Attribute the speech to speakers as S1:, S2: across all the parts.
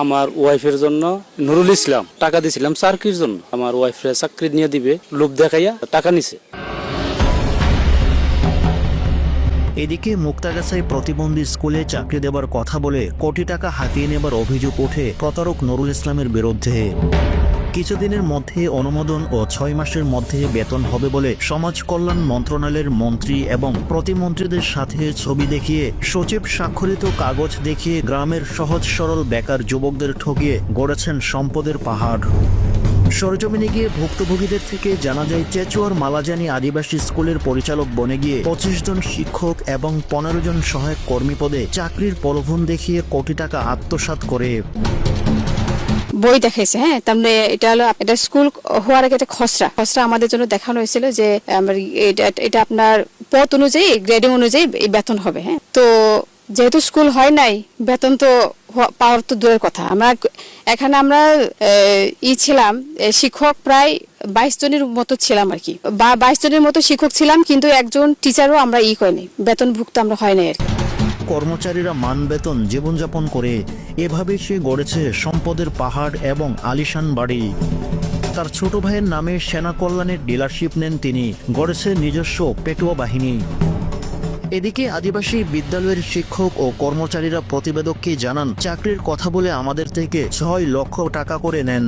S1: আমার ওয়াইফের জন্য নুরুল ইসলাম টাকা দিছিলাম চাকরির জন্য। আমার ওয়াইফের চাকরি নিয়ে দিবে, লোভ দেখাইয়া টাকা নিছে।
S2: এদিকে মুক্তাগাছায় প্রতিবন্ধী স্কুলে চাকরি দেবার কথা বলে কোটি টাকা হাতিয়ে নেবার অভিযোগ ওঠে প্রতারক নুরুল ইসলামের বিরুদ্ধে। কিছুদিনের মধ্যে অনুমোদন ও ছয় মাসের মধ্যে বেতন হবে বলে সমাজ কল্যাণ মন্ত্রণালয়ের মন্ত্রী এবং প্রতিমন্ত্রীদের সাথে ছবি দেখিয়ে সচিব স্বাক্ষরিত কাগজ দেখিয়ে গ্রামের সহজ সরল বেকার যুবকদের ঠকিয়ে গড়েছেন সম্পদের পাহাড়। সরজমিনে গিয়ে ভুক্তভোগীদের থেকে জানা যায়, চেচুয়ার মালাজানি আদিবাসী স্কুলের পরিচালক বনে গিয়ে পঁচিশ জন শিক্ষক এবং পনেরো জন সহায়ক কর্মী পদে চাকরির প্রলোভন দেখিয়ে কোটি টাকা আত্মসাৎ করে।
S3: বই দেখাইছে হ্যাঁ? তার মানে এটা হলো এটা স্কুল হওয়ার আগে একটা খসড়া। খসড়া আমাদের জন্য দেখানো হয়েছিল যে এটা- আপনার পথ অনুযায়ী, গ্রেডিং অনুযায়ী এই বেতন হবে হ্যাঁ? তো যেহেতু স্কুল হয় নাই, বেতন তো পাওয়ার তো দূরের কথা। আমরা এখানে আমরা ই ছিলাম শিক্ষক প্রায় বাইশ জনের মতো ছিলাম আর কি। বা বাইশ জনের মতো শিক্ষক ছিলাম, কিন্তু একজন টিচারও আমরা ই করিনি। বেতনভুক্ত আমরা হয় নাই আর কি।
S2: কর্মচারীরা মান বেতন জীবনযাপন করে এভাবে সে গড়েছে সম্পদের পাহাড় এবং আলিশান বাড়ি। তার ছোট ভাইয়ের নামে সেনা কল্যাণের ডিলারশিপ নেন তিনি, গড়েছে নিজস্ব পেটুয়া বাহিনী। এদিকে আদিবাসী বিদ্যালয়ের শিক্ষক ও কর্মচারীরা প্রতিবেদককে জানান, চাকরির কথা বলে আমাদের থেকে ছয় লক্ষ টাকা করে নেন।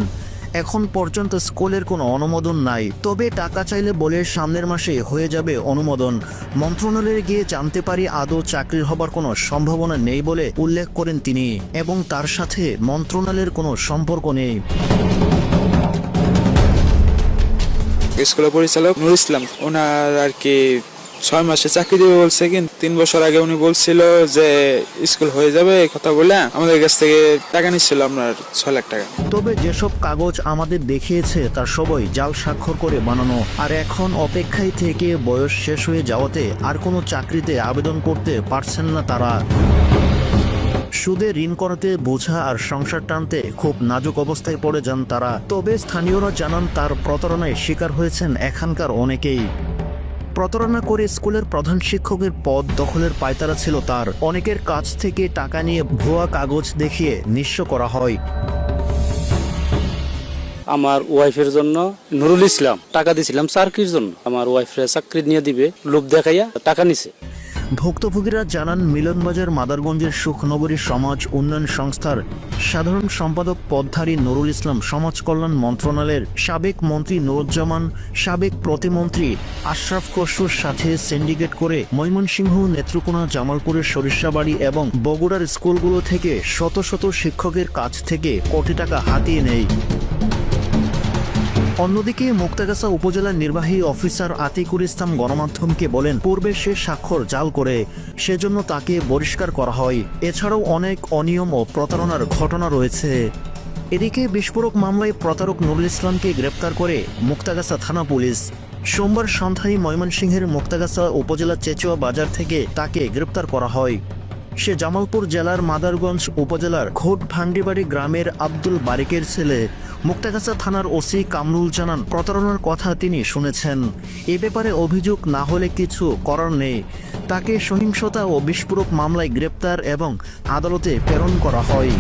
S2: এখন পর্যন্ত স্কুলের কোনো অনুমোদন নাই। তবে টাকা চাইলে বলে সামনের মাসে হয়ে যাবে অনুমোদন। মন্ত্রণালয়ে গিয়ে জানতে পারি আদৌ চাকরির হবার কোনো সম্ভাবনা নেই বলে উল্লেখ করেন তিনি এবং তার সাথে মন্ত্রণালয়ের কোনো সম্পর্ক নেই।
S4: স্কুলের পরিচালক নুর ইসলাম, ওনার আর কি ছয় মাসে চাকরি দেবে বলছে, কিন্তু তিন বছর আগে উনি বলছিল যে স্কুল হয়ে যাবে, এই কথা বলে আমাদের কাছ থেকে টাকা নিচ্ছিল আপনার ছয় লাখ টাকা।
S2: তবে যেসব কাগজ আমাদের দেখিয়েছে, তার সবই জাল স্বাক্ষর করে বানানো। আর এখন অপেক্ষায় থেকে বয়স শেষ হয়ে যাওয়াতে আর কোনো চাকরিতে আবেদন করতে পারছেন না তারা। সুদে ঋণ করাতে বোঝা আর সংসার টানতে খুব নাজুক অবস্থায় পড়ে যান তারা। তবে স্থানীয়রা জানান, তার প্রতারণায় শিকার হয়েছেন এখানকার অনেকেই। প্রতারণা করে স্কুলের প্রধান শিক্ষকের পদ দখলের পায়তারা ছিল তার। অনেকের কাছ থেকে টাকা নিয়ে ভুয়া কাগজ দেখিয়ে নিঃস্ব করা হয়।
S1: আমার ওয়াইফের জন্য নুরুল ইসলাম টাকা দিয়েছিলাম চাকরির জন্য। আমার ওয়াইফের চাকরি নিয়ে দিবে, লোভ দেখাইয়া টাকা নিছে।
S2: ভুক্তভোগীরা জানান, মিলনবাজার মাদারগঞ্জের সুখনগরী সমাজ উন্নয়ন সংস্থার সাধারণ সম্পাদক পদধারী নুরুল ইসলাম সমাজ কল্যাণ মন্ত্রণালয়ের সাবেক মন্ত্রী নুরুজ্জামান, সাবেক প্রতিমন্ত্রী আশরাফ খসরুর সাথে সিন্ডিকেট করে ময়মনসিংহ, নেত্রকোনা জামালপুরের সরিষাবাড়ি এবং বগুড়ার স্কুলগুলো থেকে শত শত শিক্ষকের কাছ থেকে কোটি টাকা হাতিয়ে নেয়। অন্যদিকে মুক্তাগাছা উপজেলার নির্বাহী অফিসার আতিকুর ইসলাম গণমাধ্যমকে বলেন, পূর্বে সে স্বাক্ষর জাল করে সেজন্য তাকে বহিষ্কার করা হয়। এছাড়াও অনেক অনিয়ম ও প্রতারণার ঘটনা রয়েছে। এদিকে বিস্ফোরক মামলায় প্রতারক নুরুল ইসলামকে গ্রেপ্তার করে মুক্তাগাছা থানা পুলিশ। সোমবার সন্ধ্যায় ময়মনসিংহের মুক্তাগাছা উপজেলা চেচুয়া বাজার থেকে তাকে গ্রেপ্তার করা হয়। সে জামালপুর জেলার মাদারগঞ্জ উপজেলার খোট ভান্ডিবাড়ি গ্রামের আব্দুল বারিকের ছেলে। মুক্তাগাছা থানার ওসি কামরুল জানান, প্রতারণার কথা তিনি শুনেছেন। এ ব্যাপারে অভিযোগ না হলে কিছু করার নেই। তাকে সহিংসতা ও বিস্ফোরক মামলায় গ্রেপ্তার এবং আদালতে প্রেরণ করা হয়।